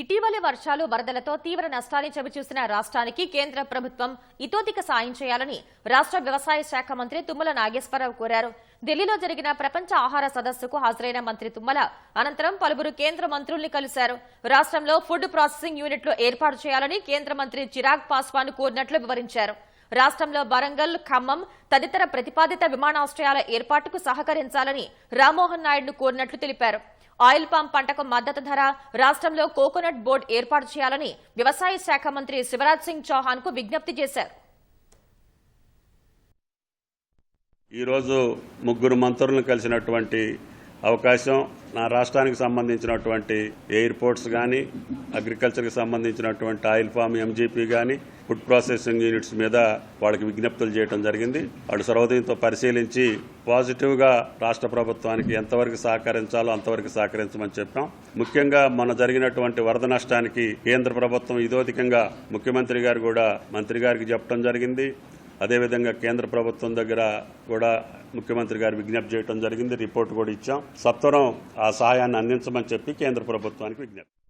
ఇటీవలి వర్షాలు వరదలతో తీవ్ర నష్టాన్ని చవిచూసిన రాష్ట్రానికి కేంద్ర ప్రభుత్వం ఇతోతిక సాయం చేయాలని రాష్ట్ర వ్యవసాయ శాఖ మంత్రి తుమ్మల నాగేశ్వరరావు కోరారు. ఢిల్లీలో జరిగిన ప్రపంచ ఆహార సదస్సుకు హాజరైన మంత్రి తుమ్మల అనంతరం పలువురు కేంద్ర మంత్రుల్ని కలిశారు. రాష్ట్రంలో ఫుడ్ ప్రాసెసింగ్ యూనిట్లు ఏర్పాటు చేయాలని కేంద్ర మంత్రి చిరాగ్ పాస్వాన్ కోరినట్లు వివరించారు. రాష్ట్రంలో వరంగల్ ఖమ్మం తదితర ప్రతిపాదిత విమానాశ్రయాల ఏర్పాటుకు సహకరించాలని రామ్మోహన్ నాయుడును కోరినట్లు తెలిపారు. ఆయిల్ పామ్ పంటకు మద్దతు ధర రాష్ట్రంలో కోకోనట్ బోర్డు ఏర్పాటు చేయాలని వ్యవసాయ శాఖ మంత్రి శివరాజ్ సింగ్ చౌహాన్కు విజ్ఞప్తి చేశారు. ఈరోజు ముగ్గురు మంత్రులను కలిసినటువంటి అవకాశం నా రాష్ట్రానికి సంబంధించినటువంటి ఎయిర్పోర్ట్స్ కానీ అగ్రికల్చర్కి సంబంధించినటువంటి ఆయిల్ ఫామ్ ఎంజీపీ కానీ ఫుడ్ ప్రాసెసింగ్ యూనిట్స్ మీద వాళ్ళకి విజ్ఞప్తులు చేయడం జరిగింది. వాళ్ళు సర్వోదయంతో పరిశీలించి పాజిటివ్గా రాష్ట్ర ప్రభుత్వానికి ఎంతవరకు సహకరించాలో అంతవరకు సహకరించమని చెప్పాం. ముఖ్యంగా మన జరిగినటువంటి వరద నష్టానికి కేంద్ర ప్రభుత్వం ఇదోధికంగా ముఖ్యమంత్రి గారు కూడా మంత్రి గారికి చెప్పడం జరిగింది. అదేవిధంగా కేంద్ర ప్రభుత్వం దగ్గర కూడా ముఖ్యమంత్రి గారు విజ్ఞప్తి చేయడం జరిగింది. రిపోర్ట్ కూడా ఇచ్చాం. సత్వరం ఆ సహాయాన్ని అందించమని చెప్పి కేంద్ర ప్రభుత్వానికి విజ్ఞప్తి.